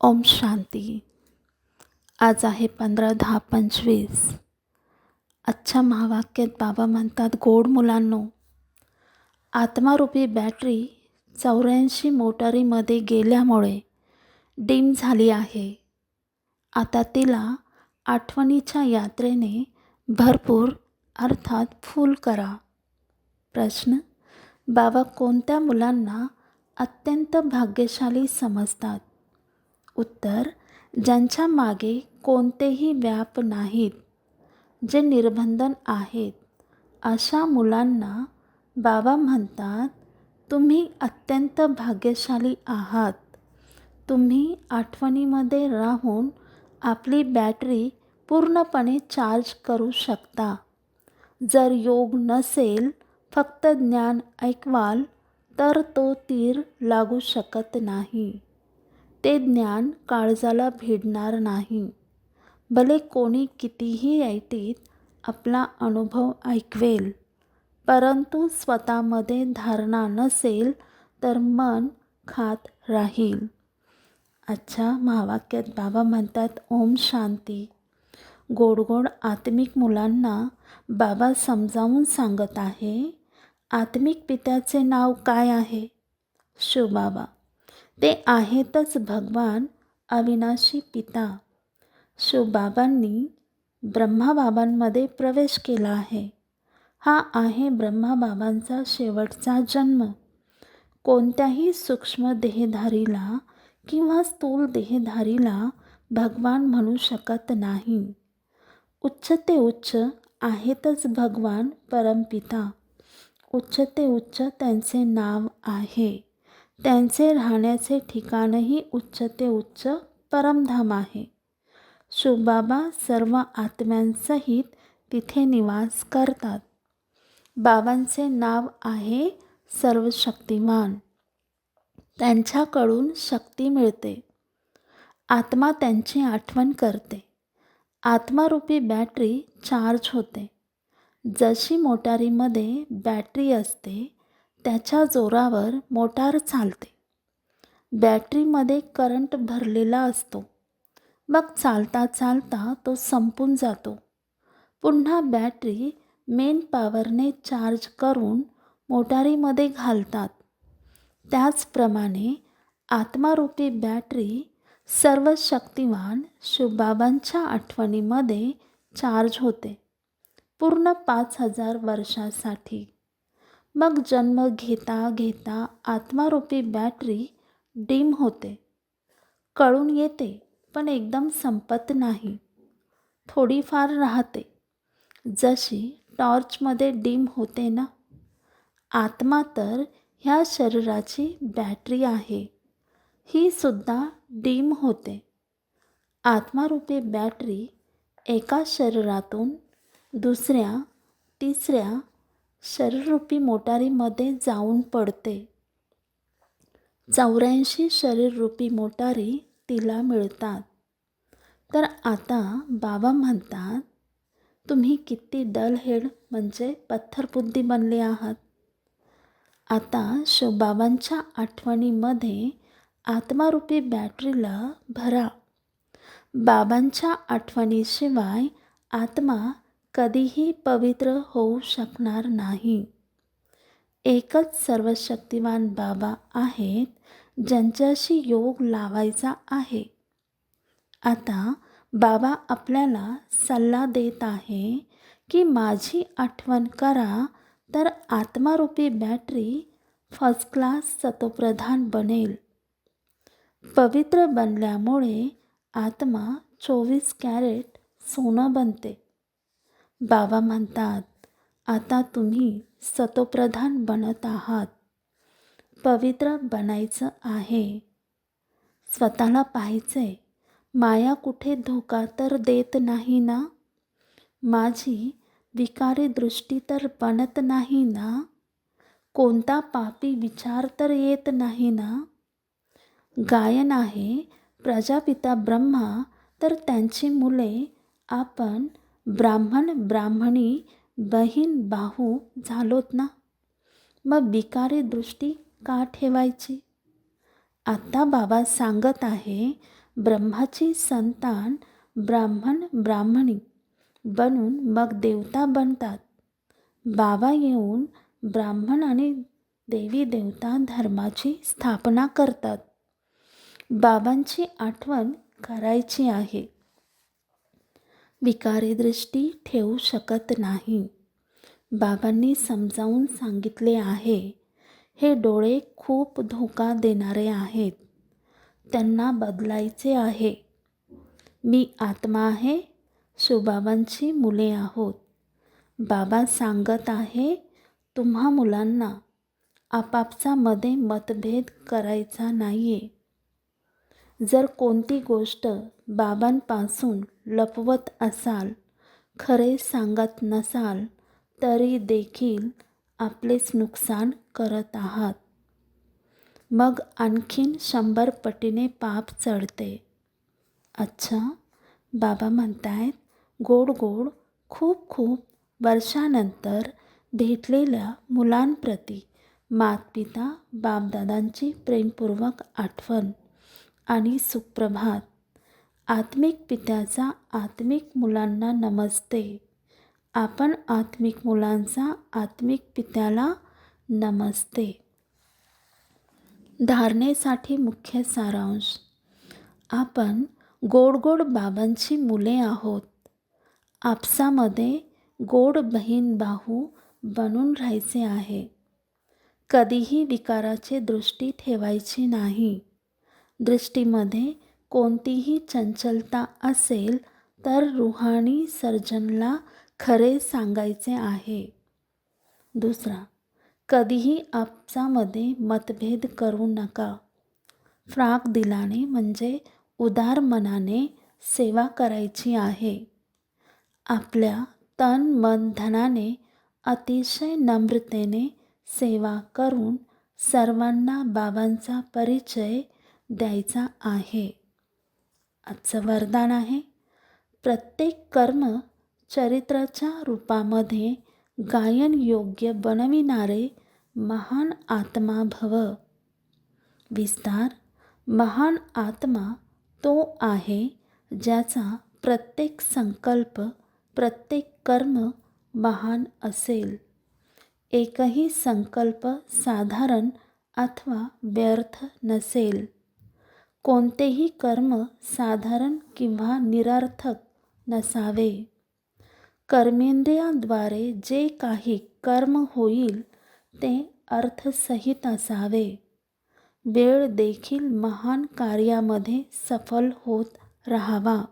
ओम शांती. आज आहे पंधरा दहा पंचवीस. आजच्या महावाक्यात बाबा म्हणतात गोड मुलांनो आत्मारूपी बॅटरी चौऱ्याऐंशी मोटारीमध्ये गेल्यामुळे डिम झाली आहे. आता तिला आठवणीच्या यात्रेने भरपूर अर्थात फुल करा. प्रश्न बाबा कोणत्या मुलांना अत्यंत भाग्यशाली समजतात? उत्तर ज्यांच्या मागे कोणतेही व्याप नाहीत जे निर्बंधन आहेत अशा मुलांना बाबा म्हणतात तुम्ही अत्यंत भाग्यशाली आहात. तुम्ही आठवणीमध्ये राहून आपली बॅटरी पूर्णपणे चार्ज करू शकता. जर योग नसेल फक्त ज्ञान ऐकवाल तर तो तीर लागू शकत नाही. ते ज्ञान काळजाला भिडणार नाही. भले कोणी कितीही ऐटीत आपला अनुभव ऐकवेल परंतु स्वतःमध्ये धारणा नसेल तर मन खात राहील. अच्छा महावाक्यात बाबा म्हणतात ओम शांती. गोड गोड आत्मिक मुलांना बाबा समजावून सांगत आहे आत्मिक पित्याचे नाव काय आहे? शिवबाबा ते आहेतच भगवान अविनाशी पिता. शिवबाबांनी ब्रह्माबाबांमध्ये प्रवेश केला आहे. हा आहे ब्रह्माबाबांचा शेवटचा जन्म. कोणत्याही सूक्ष्म देहधारीला किंवा स्थूल देहधारीला भगवान म्हणू शकत नाही. उच्च ते उच्च आहेतच भगवान परमपिता. उच्च ते उच्च त्यांचे नाव आहे. त्यांचे राहण्याचे ठिकाणही उच्च ते उच्च परमधाम आहे. शिवबाबा सर्व आत्म्यांसहित तिथे निवास करतात. बाबांचे नाव आहे सर्वशक्तिमान. त्यांच्याकडून शक्ती मिळते. आत्मा त्यांची आठवण करते. आत्मारूपी बॅटरी चार्ज होते. जशी मोटारीमध्ये बॅटरी असते त्याच्या जोरावर मोटार चालते. बॅटरीमध्ये करंट भरलेला असतो. मग चालता चालता तो संपून जातो. पुन्हा बॅटरी मेन पॉवरने चार्ज करून मोटारीमध्ये घालतात. त्याचप्रमाणे आत्मारूपी बॅटरी सर्व शक्तिवान शिवबाबांच्या आठवणीमध्ये चार्ज होते. पूर्ण पाच हजार वर्षासाठी. मग जन्म घेता घेता आत्मारूपी बॅटरी डीम होते. कळून येते पण एकदम संपत नाही. थोडीफार राहते. जशी टॉर्चमध्ये डीम होते ना? आत्मा तर ह्या शरीराची बॅटरी आहे. ही सुद्धा डीम होते. आत्मारूपी बॅटरी एका शरीरातून दुसऱ्या तिसऱ्या शरीररूपी मोटारीमध्ये जाऊन पडते. चौऱ्याऐंशी शरीररूपी मोटारी तिला मिळतात. तर आता बाबा म्हणतात तुम्ही किती डलहेड म्हणजे पत्थरबुद्धी बनले आहात. आता शिवबाबांच्या आठवणीमध्ये आत्मारूपी बॅटरीला भरा. बाबांच्या आठवणीशिवाय आत्मा कधीही पवित्र होऊ शकणार नाही. एकच सर्वशक्तिवान बाबा आहेत ज्यांच्याशी योग लावायचा आहे. आता बाबा आपल्याला सल्ला देत आहे की माझी आठवण करा तर आत्मारूपी बॅटरी फर्स्ट क्लास सतोप्रधान बनेल. पवित्र बनल्यामुळे आत्मा चोवीस कॅरेट सोनं बनते. बाबा म्हणतात आता तुम्ही सतोप्रधान बनत आहात. पवित्र बनायचं आहे. स्वतःला पाहायचे माया कुठे धोका तर देत नाही ना? माझी विकारी दृष्टी तर बनत नाही ना? कोणता पापी विचार तर येत नाही ना? गायन आहे प्रजापिता ब्रह्मा तर त्यांची मुले आपण ब्राह्मण ब्राह्मणी बहीण बाहू झालोत ना? मग विकारी दृष्टी का ठेवायची? आत्ता बाबा सांगत आहे ब्रह्माची संतान ब्राह्मण ब्राह्मणी बनून मग देवता बनतात. बाबा येऊन ब्राह्मण आणि देवी देवता धर्माची स्थापना करतात. बाबांची आठवण करायची आहे. विकारी दृष्टी ठेवू शकत नाही. बाबांनी समजावून सांगितले आहे हे डोळे खूप धोका देणारे आहेत. त्यांना बदलायचे आहे. मी आत्मा आहे शिवबाबांची मुले आहोत. बाबा सांगत आहे तुम्हा मुलांना आपापसामध्ये मतभेद करायचा नाही आहे जर कोणती गोष्ट बाबांपासून लपवत असाल खरे सांगत नसाल तरी देखील आपलेच नुकसान करत आहात. मग आणखीन शंभर पटीने पाप चढते. अच्छा बाबा म्हणतायत गोड गोड खूप खूप वर्षानंतर भेटलेल्या मुलांप्रती मातपिता बापदादांची प्रेमपूर्वक आठवण. आणि सुप्रभात. आत्मिक पित्याचा आत्मिक मुलांना नमस्ते. आपण आत्मिक मुलांचा आत्मिक पित्याला नमस्ते. धारणेसाठी मुख्य सारांश. आपण गोड गोड बाबांची मुले आहोत. आपसामध्ये गोड बहीण भाऊ बनून राहायचे आहे. कधीही विकाराची दृष्टी ठेवायची नाही. दृष्टीमध्ये कोणतीही चंचलता असेल तर रुहाणी सर्जनला खरे सांगायचे आहे. दुसरा कधीही आपसामध्ये मतभेद करू नका. फ्राक दिलाने म्हणजे उदार मनाने सेवा करायची आहे. आपल्या तन मन धनाने अतिशय नम्रतेने सेवा करून सर्वांना बाबांचा परिचय द्यायचा आहे. आजचं वरदान आहे प्रत्येक कर्म चरित्राच्या रूपामध्ये गायन योग्य बनविणारे महान आत्मा भव. विस्तार महान आत्मा तो आहे ज्याचा प्रत्येक संकल्प प्रत्येक कर्म महान असेल. एकही संकल्प साधारण अथवा व्यर्थ नसेल. कोणतेही कर्म साधारण किंवा निरर्थक नसावे. कर्मेंद्रियाद्वारे जे काही कर्म होईल ते अर्थसहित असावे. वेळ देखील महान कार्यामध्ये सफल होत राहावा.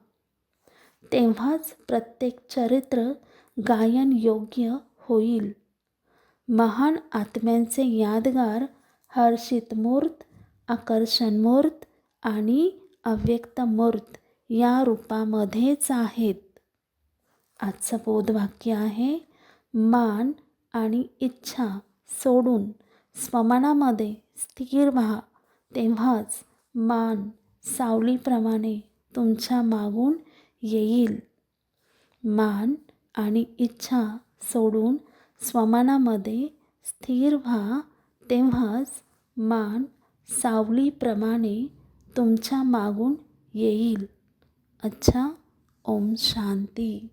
तेव्हाच प्रत्येक चरित्र गायन योग्य होईल. महान आत्म्यांचे यादगार हर्षित मूर्त आणि अव्यक्त मूर्त या रूपामध्येच आहेत. आजचं बोधवाक्य आहे मान आणि इच्छा सोडून स्वमनामध्ये स्थिर व्हा. तेव्हाच मान सावलीप्रमाणे तुमच्या मागून येईल. मान आणि इच्छा सोडून स्वमनामध्ये स्थिर व्हा. तेव्हाच मान सावलीप्रमाणे तुमच्या मागून येईल. अच्छा ओम शांती.